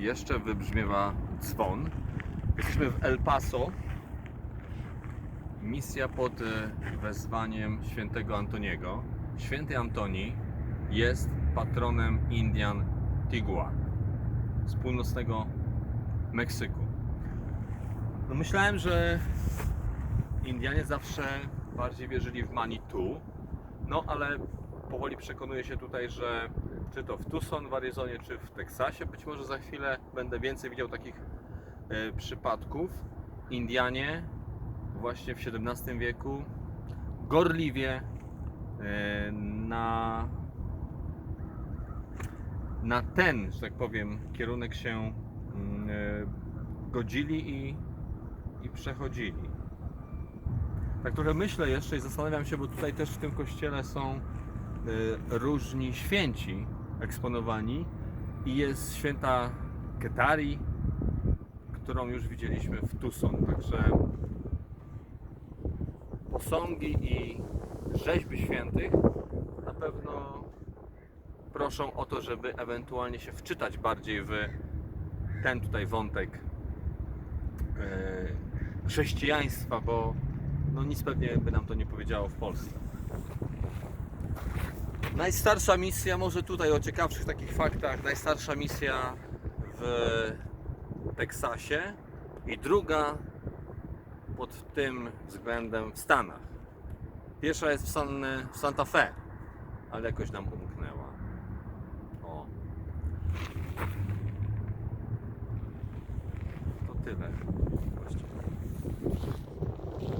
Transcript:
jeszcze wybrzmiewa dzwon. Jesteśmy w El Paso. Misja pod e, wezwaniem świętego Antoniego. Święty Antoni jest patronem Indian Tigua z północnego Meksyku. No myślałem, że Indianie zawsze bardziej wierzyli w Manitou, no ale powoli przekonuję się tutaj, że czy to w Tucson w Arizonie, czy w Teksasie, być może za chwilę będę więcej widział takich e, przypadków. Indianie właśnie w XVII wieku gorliwie e, na, na ten, że tak powiem, kierunek się e, godzili i, i przechodzili. Tak trochę myślę jeszcze i zastanawiam się, bo tutaj też w tym kościele są y, różni święci eksponowani i jest święta Ketari, którą już widzieliśmy w Tucson. Także posągi i rzeźby świętych na pewno proszą o to, żeby ewentualnie się wczytać bardziej w ten tutaj wątek y, chrześcijaństwa, bo no nic pewnie by nam to nie powiedziało w Polsce. Najstarsza misja, może tutaj o ciekawszych takich faktach, najstarsza misja w Teksasie i druga pod tym względem w Stanach. Pierwsza jest w, San, w Santa Fe, ale jakoś nam umknęła. O. To tyle.